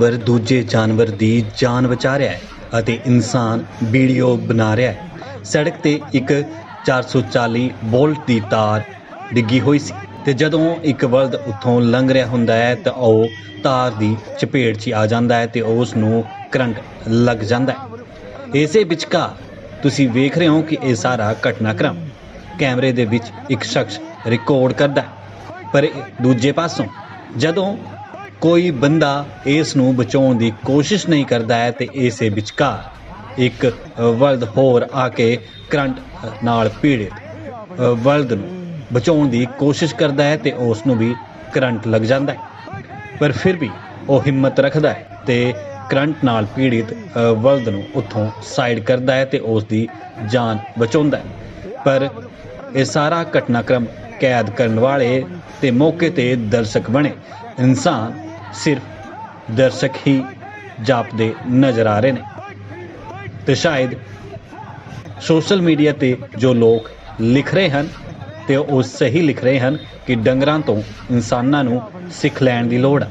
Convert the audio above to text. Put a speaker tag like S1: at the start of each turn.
S1: ਜਾਨਵਰ ਦੂਜੇ ਜਾਨਵਰ ਦੀ ਜਾਨ ਬਚਾ ਰਿਹਾ ਹੈ ਅਤੇ ਇਨਸਾਨ ਵੀਡੀਓ ਬਣਾ ਰਿਹਾ ਹੈ। ਸੜਕ ਤੇ ਇੱਕ 440 ਵੋਲਟ ਦੀ ਤਾਰ ਡਿੱਗੀ ਹੋਈ ਸੀ ਤੇ ਜਦੋਂ ਇੱਕ ਬਲਦ ਉੱਥੋਂ ਲੰਘ ਰਿਹਾ ਹੁੰਦਾ ਹੈ ਤਾਂ ਉਹ ਤਾਰ ਦੀ ਚਪੇਟ 'ਚ ਆ ਜਾਂਦਾ ਹੈ ਤੇ ਉਸ ਨੂੰ ਕਰੰਟ ਲੱਗ ਜਾਂਦਾ ਹੈ। ਇਸੇ ਵਿਚਕਾਰ ਤੁਸੀਂ ਵੇਖ ਰਹੇ ਹੋ ਕਿ ਇਹ ਸਾਰਾ ਘਟਨਾਕ੍ਰਮ ਕੈਮਰੇ ਦੇ ਵਿੱਚ ਇੱਕ ਸ਼ਖਸ ਰਿਕਾਰਡ ਕਰਦਾ ਹੈ। ਪਰ ਦੂਜੇ ਪਾਸੋਂ ਜਦੋਂ ਕੋਈ ਬੰਦਾ ਇਸ ਨੂੰ ਬਚਾਉਣ ਦੀ ਕੋਸ਼ਿਸ਼ ਨਹੀਂ ਕਰਦਾ ਹੈ ਤੇ ਇਸੇ ਵਿਚਕਾਰ ਇੱਕ ਅ, ਹੋਰ ਆ ਕੇ ਕਰੰਟ ਨਾਲ ਪੀੜਿਤ ਅ, ਨੂੰ ਬਚਾਉਣ ਦੀ ਕੋਸ਼ਿਸ਼ ਕਰਦਾ ਹੈ ਤੇ ਉਸ ਨੂੰ ਵੀ ਕਰੰਟ ਲੱਗ ਜਾਂਦਾ ਹੈ। ਪਰ ਫਿਰ ਵੀ ਉਹ ਹਿੰਮਤ ਰੱਖਦਾ ਹੈ ਤੇ ਕਰੰਟ ਨਾਲ ਪੀੜਿਤ ਅ, ਨੂੰ ਉੱਥੋਂ ਸਾਈਡ ਕਰਦਾ ਹੈ ਤੇ ਉਸ ਦੀ ਜਾਨ ਬਚਾਉਂਦਾ ਹੈ। ਪਰ ਇਹ ਸਾਰਾ ਘਟਨਾਕ੍ਰਮ ਕੈਦ ਕਰਨ ਵਾਲੇ ਤੇ ਮੌਕੇ ਤੇ ਦਰਸ਼ਕ ਬਣੇ। ਇਨਸਾਨ ਸਿਰਫ ਦਰਸ਼ਕ ਹੀ ਜਾਪਦੇ ਨਜ਼ਰ ਆ ਰਹੇ ਨੇ। ਤੇ ਸ਼ਾਇਦ ਸੋਸ਼ਲ ਮੀਡੀਆ ਤੇ ਜੋ ਲੋਕ ਲਿਖ ਰਹੇ ਹਨ ਤੇ ਉਹ ਸਹੀ ਲਿਖ ਰਹੇ ਹਨ ਕਿ ਡੰਗਰਾਂ ਤੋਂ ਇਨਸਾਨਾਂ ਨੂੰ ਸਿੱਖ ਲੈਣ ਦੀ ਲੋੜ ਹੈ